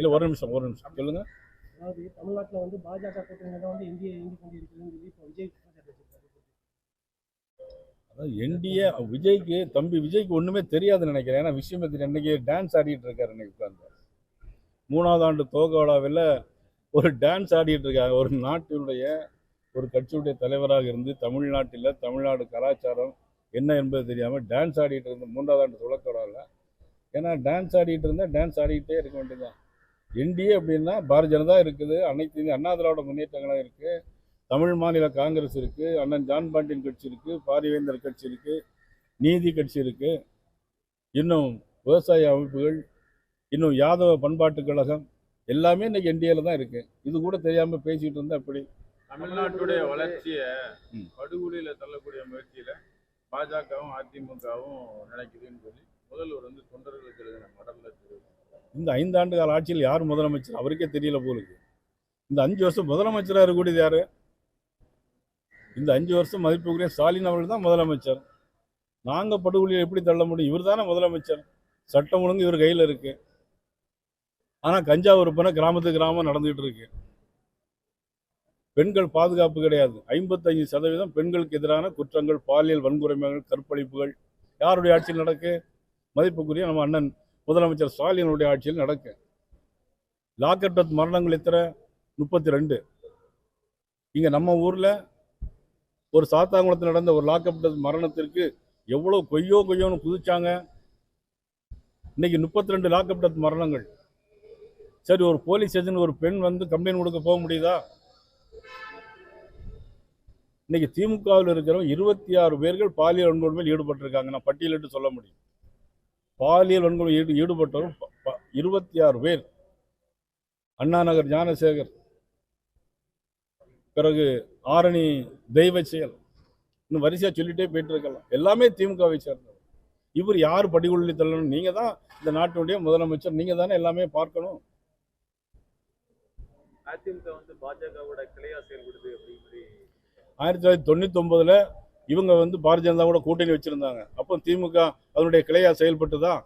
இல்லை ஒரு நிமிஷம் ஒரு நிமிஷம். சொல்லுங்க. அதாவது தமிழ்நாட்டுல வந்து பாஜக கூட்டணி தான் வந்து இந்திய கொண்டிருக்குதுன்னு சொல்லி இப்போ விஜய் அதாவது என்டிஏ விஜய்க்கு தம்பி விஜய்க்கு ஒன்றுமே தெரியாதுன்னு நினைக்கிறேன். ஏன்னா விஷயம் இன்னைக்கு டான்ஸ் ஆடிட்டு இருக்காரு இன்னைக்கு உட்காந்து மூணாவது ஆண்டு துவக்க விழாவில் ஒரு டான்ஸ் ஆடிட்டு இருக்காங்க. ஒரு நாட்டினுடைய ஒரு கட்சியுடைய தலைவராக இருந்து தமிழ்நாட்டில் தமிழ்நாடு கலாச்சாரம் என்ன என்பது தெரியாமல் டான்ஸ் ஆடிட்டு இருந்த மூன்றாவது ஆண்டு துவக்க விழாவில் ஏன்னா டான்ஸ் ஆடிட்டு இருந்தால் டான்ஸ் ஆடிக்கிட்டே இருக்க வேண்டியதுதான். என்டிஏ அப்படின்னா பாரதிய ஜனதா இருக்குது அனைத்து அண்ணா திராவிட முன்னேற்றங்களும் இருக்குது தமிழ் மாநில காங்கிரஸ் இருக்கு அண்ணன் ஜான் பாண்டியன் கட்சி இருக்கு பாரிவேந்தர் கட்சி இருக்கு நீதி கட்சி இருக்கு இன்னும் விவசாய அமைப்புகள் இன்னும் யாதவ பண்பாட்டு கழகம் எல்லாமே இன்னைக்கு என்டிஏல தான் இருக்கு இது கூட தெரியாம பேசிட்டு இருந்தா அப்படி தமிழ்நாட்டுடைய வளர்ச்சியை. படுகொலியில தள்ளக்கூடிய முயற்சியில பாஜகவும் அதிமுகவும் நினைக்குதுன்னு சொல்லி முதல்வர் வந்து தொண்டர்களுக்கு எழுதின மடல்ல தெரிவித்தார். இந்த ஐந்து ஆண்டு கால ஆட்சியில் யார் முதலமைச்சர்? அவருக்கே தெரியல போலுக்கு இந்த அஞ்சு வருஷம் முதலமைச்சராக இருக்கக்கூடியது யாரு? இந்த அஞ்சு வருஷம் மதிப்புக்குரிய ஸ்டாலின் அவர்கள் தான் முதலமைச்சர். நாங்கள் படுகொலியை எப்படி தள்ள முடியும்? இவர் தானே முதலமைச்சர். சட்டம் ஒழுங்கு இவர் கையில் இருக்கு. ஆனா கஞ்சா விற்பனை கிராமத்து கிராமம் நடந்துகிட்டு இருக்கு. பெண்கள் பாதுகாப்பு கிடையாது. ஐம்பத்தஞ்சு சதவீதம் பெண்களுக்கு எதிரான குற்றங்கள் பாலியல் வன்கொடுமைகள் கற்பழிப்புகள். யாருடைய ஆட்சியில் நடக்கு? மதிப்புக்குரிய நம்ம அண்ணன் முதலமைச்சர் ஸ்டாலினுடைய ஆட்சியில் நடக்கு. லாக்கர் டெத் மரணங்கள் எத்தனை? முப்பத்தி ரெண்டு இங்கே நம்ம ஊரில் ஒரு சாத்தாங்குளத்தில் நடந்த ஒரு லாக்கப் டெத் மரணத்திற்கு எவ்வளோ கொய்யோ கொய்யோன்னு குதிச்சாங்க. இன்னைக்கு முப்பத்தி ரெண்டு லாக்கப் டெத் மரணங்கள். சரி ஒரு போலீஸ் ஏஜென்ட் ஒரு பெண் வந்து கம்ப்ளைண்ட் கொடுக்க போக முடியுதா? இன்னைக்கு திமுகவில் இருக்கிறவங்க இருபத்தி ஆறு பேர்கள் பாலியல் வன்கொடுமையில் ஈடுபட்டிருக்காங்க. நான் பட்டியலிட்டு சொல்ல முடியும். பாலியல் வன்கொடுமை ஈடு ஈடுபட்டவர் ப- ப- இருபத்தி ஆறு பேர். அண்ணா நகர் ஞானசேகர் பிறகு ஆரணி தெய்வ செயல். இன்னும் வரிசையா சொல்லிட்டே போயிட்டு இருக்கலாம். எல்லாமே திமுகவை சேர்ந்தவர். இவர் யார் படிகொள்ளி தள்ளணும் நீங்க தான் இந்த நாட்டினுடைய முதலமைச்சர். நீங்க தானே எல்லாமே பார்க்கணும். அதிமுக வந்து பாஜகவோட கிளையா செயல்படுது அப்படிங்கிற ஆயிரத்தி தொள்ளாயிரத்தி தொண்ணூத்தி ஒன்பதுல இவங்க வந்து பாரதிய ஜனதா கூட கூட்டணி வச்சிருந்தாங்க. அப்போ திமுக அதனுடைய கிளையா செயல்பட்டுதான்